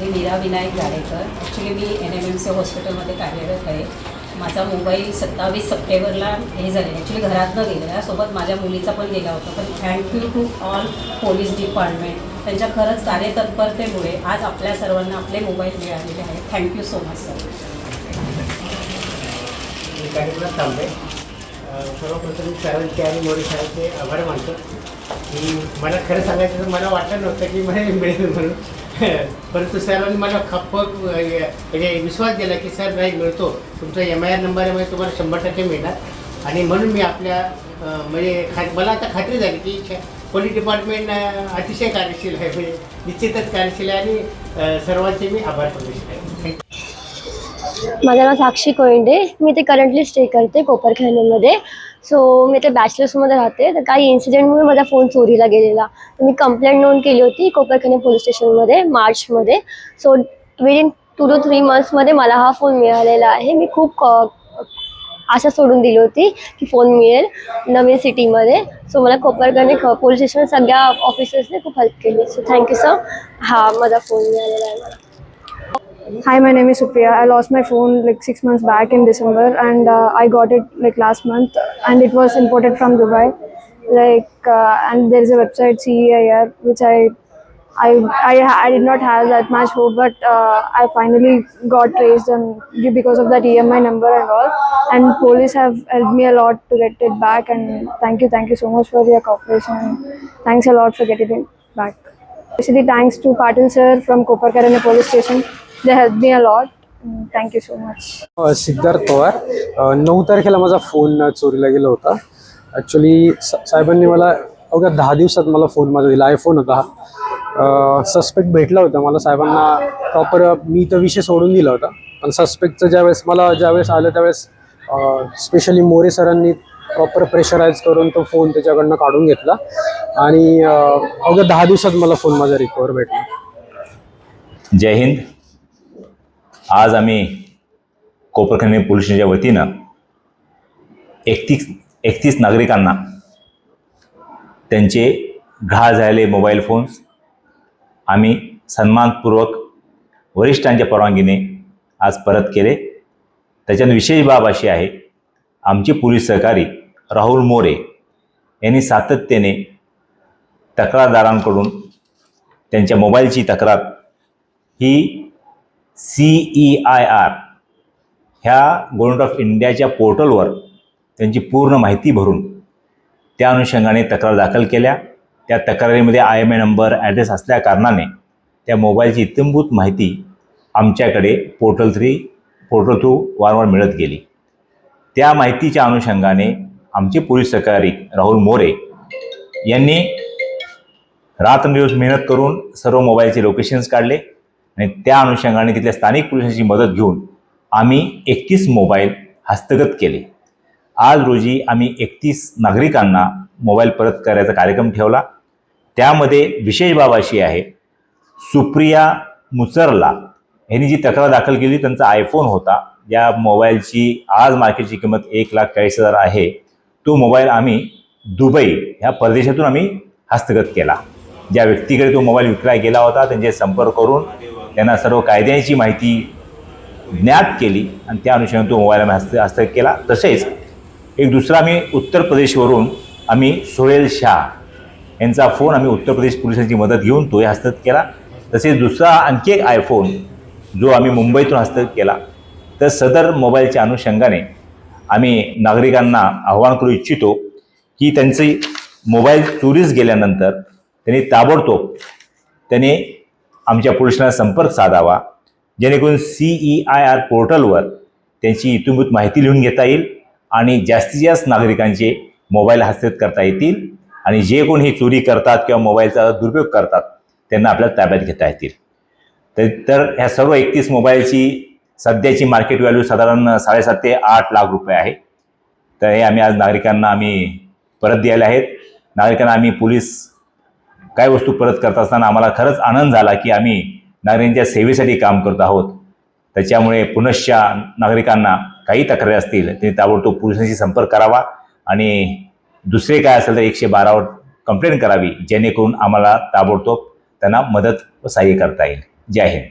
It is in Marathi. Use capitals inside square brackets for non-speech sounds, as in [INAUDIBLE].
मी मीरा विनायक गाडेकर ॲक्च्युली मी एन एम एम सी हॉस्पिटलमध्ये कार्यरत आहे. माझा मोबाईल सत्तावीस सप्टेंबरला हे झाले ॲक्च्युली घरातनं गेलेला सोबत माझ्या मुलीचा पण गेला होता. पण thank you to all police department त्यांच्या खरंच कार्यतत्परतेमुळे आज आपल्या सर्वांना आपले मोबाईल मिळालेले आहेत. Thank you so much sir मी कार्यक्रमात थांबले. सर्वप्रथम सरांचे आणि मोरे सरांचे आभार मानतो. की मला खरं सांगायचं तर मला वाटलं नव्हतं की मला मिळेल म्हणून. [LAUGHS] परंतु सरांनी मला खप्पक म्हणजे विश्वास दिला की सर नाही मिळतो. तुमचा एम आय आर नंबर आहे म्हणजे तुम्हाला शंभर टक्के मिळणार. आणि म्हणून मी आपल्या म्हणजे खा मला आता खात्री झाली की श- पोलीस डिपार्टमेंट अतिशय कार्यशील आहे. म्हणजे निश्चितच कार्यशील आहे आणि सर्वांचे मी आभार प्रदर्शित आहे माझं नाव साक्षी कोयंडे. मी ते करंटली स्टे करते कोपरखैरमध्ये सो मी ते बॅचलर्समध्ये राहते. तर काही इन्सिडेंटमुळे माझा फोन चोरीला गेलेला. तर मी कंप्लेंट नोंद केली होती कोपरखैने पोलीस स्टेशनमध्ये मार्चमध्ये. So within two two three मंथ्समध्ये मला हा फोन मिळालेला आहे. मी खूप आशा सोडून दिली होती की फोन मिळेल नवीन सिटीमध्ये सो मला कोपरखैने पोलीस स्टेशन सगळ्या ऑफिसर्सने खूप हेल्प केली. सो थँक्यू सर हा माझा फोन मिळालेला आहे. मला Hi, my name is Supriya. I lost my phone like six months back in December, and uh, I got it like last month, and it was imported from Dubai. Like, uh, and there is a website CEIR which I, I, I, I did not have that much hope, but uh, I finally got traced and because of that EMI number and all. And police have helped me a lot to get it back, and thank you, thank you so much for your cooperation. Thanks a lot for getting it back. Especially thanks to Patil sir from Koparkarane police station. They helped me a lot. Mm, Thank you so much. अ, सिद्धार्थ पवार. नऊ तारखेला माझा फोन चोरीला गेला होता. ॲक्च्युली साहेबांनी मला अवघ्या दहा दिवसात मला फोन माझा दिला. आयफोन होता हा. सस्पेक्ट भेटला होता मला. साहेबांना प्रॉपर मी तर विषय सोडून दिला होता. पण सस्पेक्टचं ज्यावेळेस मला ज्यावेळेस आलं त्यावेळेस स्पेशली मोरे सरांनी प्रॉपर प्रेशराईज करून तो फोन त्याच्याकडनं काढून घेतला. आणि अवघ्या दहा दिवसात मला फोन माझा रिकवर भेटला. जय हिंद. आज आम्ही कोपरखंड पोलीस स्टेशनच्या वतीनं एकतीस एकतीस नागरिकांना त्यांचे घा झालेले मोबाईल फोन्स आम्ही सन्मानपूर्वक वरिष्ठांच्या परवानगीने आज परत केले. त्याच्यात विशेष बाब अशी आहे आमचे पोलीस सहकारी राहुल मोरे यांनी सातत्याने तक्रारदारांकडून त्यांच्या मोबाईलची तक्रार ही ई आय आर ह्या गव्हर्नमेंट ऑफ इंडियाच्या पोर्टलवर त्यांची पूर्ण माहिती भरून त्या अनुषंगाने तक्रार दाखल केल्या. त्या तक्रारीमध्ये I M A number address असल्या कारणाने त्या मोबाईलची इत्यंभूत माहिती आमच्याकडे पोर्टल थ्री पोर्टल थ्रू वारंवार मिळत गेली. त्या माहितीच्या अनुषंगाने आमचे पोलीस सहकारी राहुल मोरे यांनी रात्रंदिवस मेहनत करून सर्व मोबाईलचे लोकेशन्स काढले. आणि त्या अनुषंगाने तिथल्या स्थानिक पोलिसांची मदत घेऊन आम्ही एकतीस मोबाईल हस्तगत केले. आज रोजी आम्ही एकतीस नागरिकांना मोबाईल परत करायचा कार्यक्रम ठेवला. त्यामध्ये विशेष बाब अशी आहे सुप्रिया मुचरला यांनी जी तक्रार दाखल केली त्यांचा आयफोन होता. या मोबाईलची आज मार्केटची किंमत एक लाख चाळीस हजार आहे. तो मोबाईल आम्ही दुबई ह्या परदेशातून आम्ही हस्तगत केला. ज्या व्यक्तीकडे तो मोबाईल विकला गेला होता त्यांचे संपर्क करून त्यांना सर्व कायद्यांची माहिती ज्ञात केली आणि त्या अनुषंगाने तो मोबाईल आम्ही हस्त हस्तक केला. तसेच एक दुसरा आम्ही उत्तर प्रदेशवरून आम्ही सोहेल शाह यांचा फोन आम्ही उत्तर प्रदेश पोलिसांची मदत घेऊन तोही हस्तगत केला. तसेच दुसरा आणखी एक आयफोन जो आम्ही मुंबईतून हस्तगत केला. तर सदर मोबाईलच्या अनुषंगाने आम्ही नागरिकांना आव्हान करू इच्छितो की त्यांचे मोबाईल चोरीस गेल्यानंतर त्यांनी ताबडतोब त्याने आमच्या पोलिसांना संपर्क साधावा. जेणेकरून सी ई आय आर पोर्टलवर त्यांची इत्यंभूत माहिती लिहून घेता येईल आणि जास्तीत जास्त नागरिकांचे मोबाईल हस्तगत करता येतील आणि जे कोण ही चोरी करतात किंवा मोबाईलचा दुरुपयोग करतात त्यांना आपल्याला ताब्यात घेता येतील. तर तर ह्या सर्व एकतीस मोबाईलची सध्याची मार्केट व्हॅल्यू साधारण साडेसात ते आठ लाख रुपये आहे. तर हे आम्ही आज नागरिकांना आम्ही परत द्यायला आहेत. नागरिकांना आम्ही पोलीस काय वस्तू परत करत असताना आम्हाला खरंच आनंद झाला की आम्ही नागरिकांच्या सेवेसाठी काम करत आहोत. त्याच्यामुळे पुनश्च नागरिकांना काही तक्रारी असतील त्यांनी ताबडतोब पोलिसांशी संपर्क करावा आणि दुसरे काय असेल तर एकशे बारावर कंप्लेंट करावी जेणेकरून आम्हाला ताबडतोब त्यांना मदत व सहाय्य करता येईल. जय हिंद.